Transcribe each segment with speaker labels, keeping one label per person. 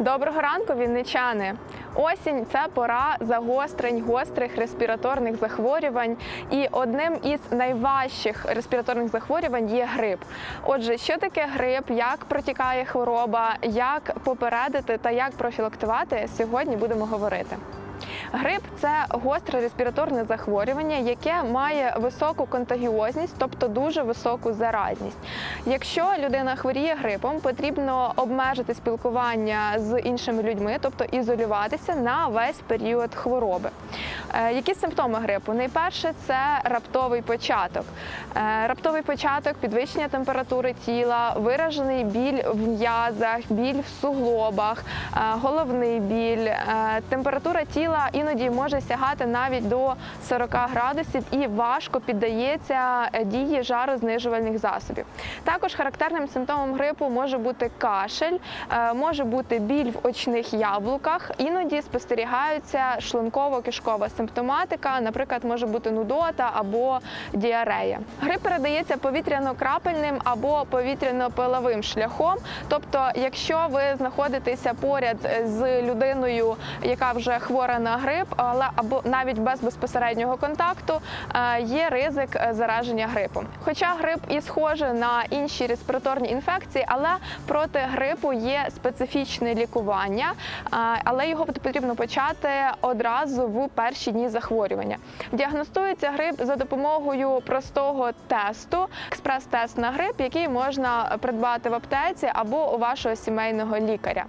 Speaker 1: Доброго ранку, вінничани! Осінь це пора загострень гострих респіраторних захворювань. І одним із найважчих респіраторних захворювань є грип. Отже, що таке грип, як протікає хвороба, як попередити та як профілактувати, сьогодні будемо говорити. Грип це гостре респіраторне захворювання, яке має високу контагіозність, тобто дуже високу заразність. Якщо людина хворіє грипом, потрібно обмежити спілкування з іншими людьми, тобто ізолюватися на весь період хвороби. Е, Які симптоми грипу? Найперше це раптовий початок. Е, Раптовий початок, підвищення температури тіла, виражений біль в м'язах, біль в суглобах, е, головний біль, температура тіла іноді може сягати навіть до 40 градусів і важко піддається дії жарознижувальних засобів. Також характерним симптомом грипу може бути кашель, може бути біль в очних яблуках. Іноді спостерігаються шлунково-кишкова симптоматика, наприклад, може бути нудота або діарея. Грип передається повітряно-крапельним або повітряно-пиловим шляхом. Тобто, якщо ви знаходитеся поряд з людиною, яка вже хвора на грип, але або навіть без безпосереднього контакту, е, є ризик е, зараження грипом. Хоча грип і схоже на інші респіраторні інфекції, але проти грипу є специфічне лікування, е, але його потрібно почати одразу в перші дні захворювання. Діагностується грип за допомогою простого тесту, експрес-тест на грип, який можна придбати в аптеці або у вашого сімейного лікаря.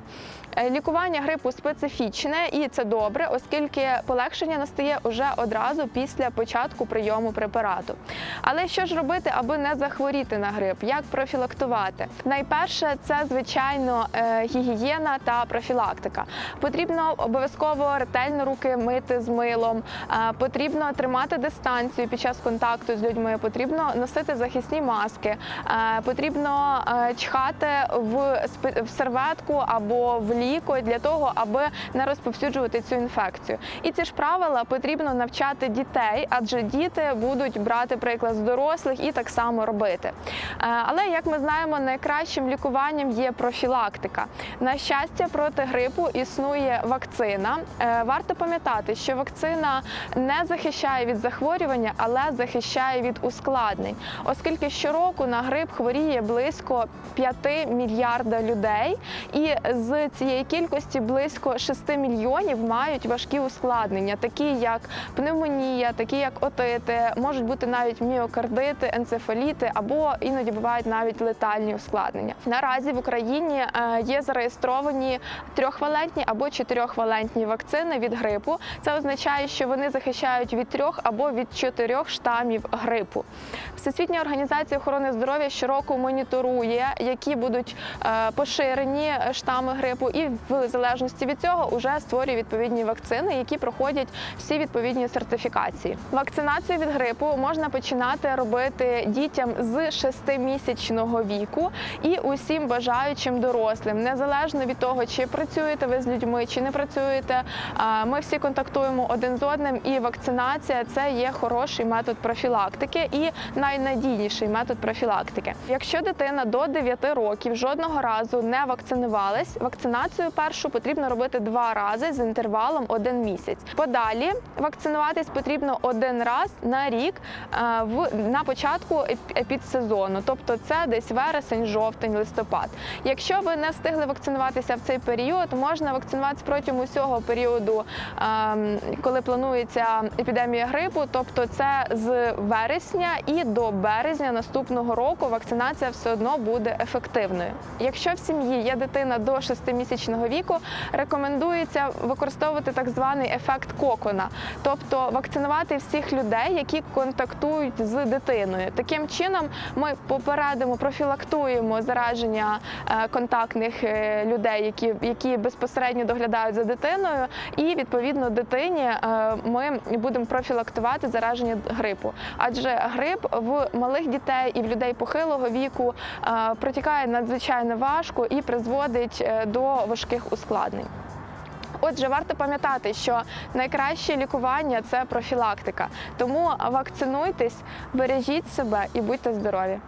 Speaker 1: Е, Лікування грипу специфічне і це добре, оскільки полегшення настає уже одразу після початку прийому препарату. Але що ж робити, аби не захворіти на грип? Як профілактувати? Найперше, це звичайно е, гігієна та профілактика. Потрібно обов'язково ретельно руки мити з милом, е, потрібно тримати дистанцію під час контакту з людьми, потрібно носити захисні маски, е, потрібно е, чхати в серветку або в ліко для того, аби не розповсюджувати цю інфекцію. І ці ж правила потрібно навчати дітей, адже діти будуть брати приклад з дорослих і так само робити. Але як ми знаємо, найкращим лікуванням є профілактика. На щастя, проти грипу існує вакцина. Варто пам'ятати, що вакцина не захищає від захворювання, але захищає від ускладнень, оскільки щороку на грип хворіє близько 5 мільярда людей, і з цієї кількості близько 6 мільйонів мають важкі ускладнення, такі як пневмонія, такі як отити, можуть бути навіть міокардити, енцефаліти або іноді бувають навіть летальні ускладнення. Наразі в Україні е, є зареєстровані трьохвалентні або чотирьохвалентні вакцини від грипу. Це означає, що вони захищають від трьох або від чотирьох штамів грипу. Всесвітня організація охорони здоров'я щороку моніторує, які будуть е, поширені штами грипу, і в залежності від цього вже створює відповідні вакцини, які проходять всі відповідні сертифікації. Вакцинацію від грипу можна починати робити дітям з 6-місячного віку і усім бажаючим дорослим, незалежно від того, чи працюєте ви з людьми, чи не працюєте. а, Ми всі контактуємо один з одним, і вакцинація це є хороший метод профілактики і найнадійніший метод профілактики. Якщо дитина до 9 років жодного разу не вакцинувалась, вакцинацію першу потрібно робити два рази з інтервалом один місяць. Подалі вакцинуватись потрібно один раз на рік е, на початку підсезону, тобто це десь вересень, жовтень, листопад. Якщо ви не встигли вакцинуватися в цей період, можна вакцинуватися протягом усього періоду, ем, коли планується епідемія грипу, тобто це з вересня і до березня наступного року вакцинація все одно буде ефективною. Якщо в сім'ї є дитина до 6-місячного віку, рекомендується використовувати так званий ефект кокона, тобто вакцинувати всіх людей, які контактують з дитиною. Таким чином ми попередимо, профілактуємо зараження е, контактних е, людей, які, які безпосередньо доглядають за дитиною, і відповідно дитині е, ми будемо профілактувати зараження грипу. Адже грип в малих дітей і в людей похилого віку е, протікає надзвичайно важко і призводить е, до важких ускладнень. Отже, варто пам'ятати, що найкраще лікування це профілактика. Тому вакцинуйтесь, бережіть себе і будьте здорові.